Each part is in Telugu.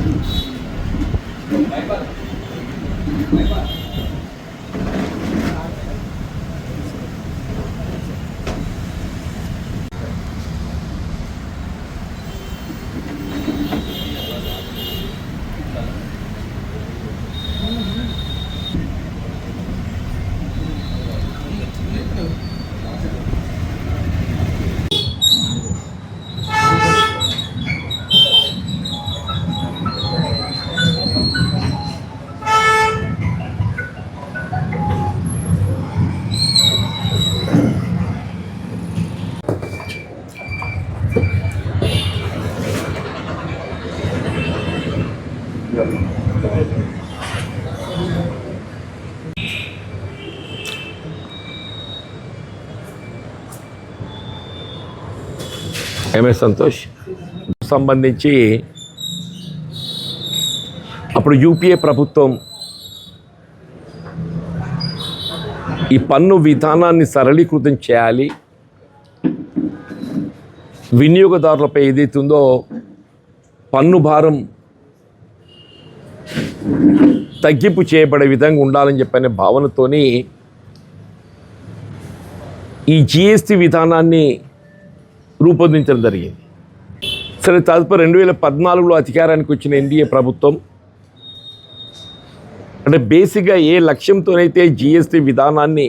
Thank you. ఎంఎస్ సంతోష్ సంబంధించి అప్పుడు యూపీఏ ప్రభుత్వం ఈ పన్ను విధానాన్ని సరళీకృతం చేయాలి. వినియోగదారులపై ఏదైతుందో పన్ను భారం తగ్గింపు చేయబడే విధంగా ఉండాలని చెప్పనే భావనతోని ఈ జిఎస్టి విధానాన్ని రూపొందించడం జరిగింది. సరే తదుపరి రెండు వేల పద్నాలుగులో అధికారానికి వచ్చిన ఎన్డీఏ ప్రభుత్వం అంటే బేసిక్గా ఏ లక్ష్యంతోనైతే జిఎస్టీ విధానాన్ని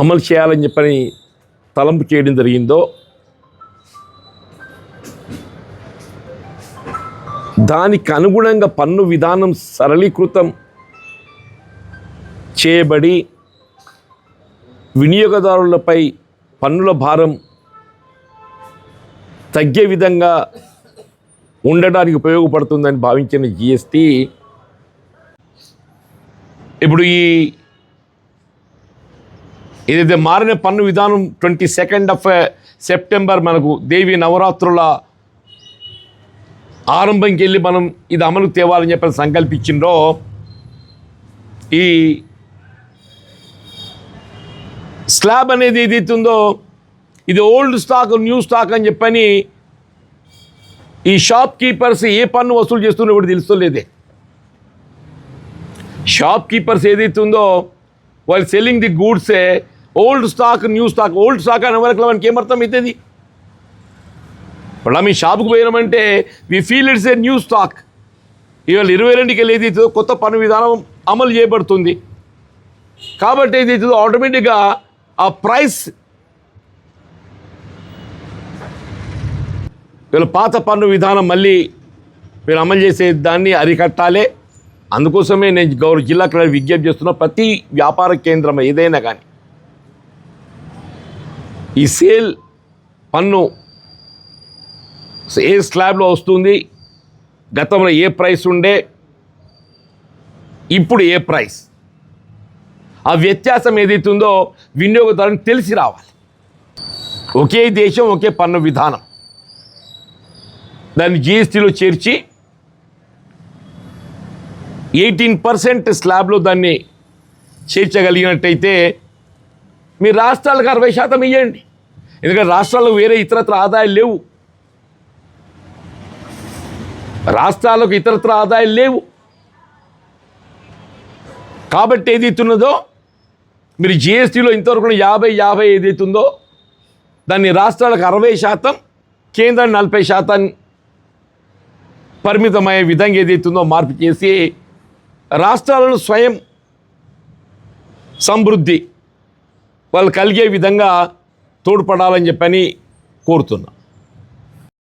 అమలు చేయాలని చెప్పని తలంపు చేయడం జరిగిందో దానికి అనుగుణంగా పన్ను విధానం సరళీకృతం చేయబడి వినియోగదారులపై పన్నుల భారం తగ్గే విధంగా ఉండడానికి ఉపయోగపడుతుందని భావించిన జిఎస్టి. ఇప్పుడు ఈ ఏదైతే మారిన పన్ను విధానం ట్వంటీ సెకండ్ ఆఫ్ సెప్టెంబర్ మనకు దేవి నవరాత్రుల ఆరంభంకి వెళ్ళి మనం ఇది అమలు తేవాలని చెప్పి సంకల్పించిండ్రో ఈ స్లాబ్ అనేది ఏదైతే ఉందో ఇది ఓల్డ్ స్టాక్ న్యూ స్టాక్ అని చెప్పని ఈ షాప్ కీపర్స్ ఏ పన్ను వసూలు చేస్తున్నా కూడా తెలుస్తలేదే షాప్ కీపర్స్ ఏదైతే ఉందో వాళ్ళు selling the గూడ్సే old stock new stock old stock అనే వరకు మనకి ఏమర్థం అవుతుంది ఇప్పుడు మీ షాప్కి పోయినామంటే we feel it's a new stock ఇవాళ ఇరవై రెండుకి వెళ్ళి ఏదైతుందో కొత్త పన్ను విధానం అమలు చేయబడుతుంది. కాబట్టి ఏదైతుందో ఆటోమేటిక్గా ఆ ప్రైస్ వీళ్ళ పాత పన్ను విధానం మళ్ళీ వీళ్ళు అమలు చేసే దాన్ని అరికట్టాలి. అందుకోసమే నేను గౌరవ జిల్లా కలెక్టర్ విజ్ఞప్తి చేస్తున్న ప్రతి వ్యాపార కేంద్రం ఏదైనా కానీ. ఈ సేల్ పన్ను ఏ స్లాబ్లో వస్తుంది? గతంలో ఏ ప్రైస్ ఉండే? ఇప్పుడు ఏ ప్రైస్? ఆ వ్యత్యాసం ఏదైతుందో వినియోగదారునికి తెలిసి రావాలి. ఒకే దేశం ఒకే పన్ను విధానం. దాన్ని జిఎస్టీలో చేర్చి ఎయిటీన్ పర్సెంట్ స్లాబ్లో దాన్ని చేర్చగలిగినట్టయితే మీ రాష్ట్రాలకు అరవై శాతం ఇవ్వండి ఎందుకంటే రాష్ట్రాల్లో వేరే ఇతరత్ర ఆదాయాలు లేవు. రాష్ట్రాలకు ఇతరత్ర ఆదాయాలు లేవు. కాబట్టి ఏదైతున్నదో మీరు జిఎస్టీలో ఇంతవరకు యాభై యాభై ఏదైతుందో దాన్ని రాష్ట్రాలకు అరవై శాతం కేంద్రం నలభై శాతం పరిమితమయ్యే విధంగా ఏదైతుందో మార్పు చేసి రాష్ట్రాలను స్వయం సమృద్ధి వాళ్ళు కలిగే విధంగా తోడ్పడాలని చెప్పని కోరుతున్నా.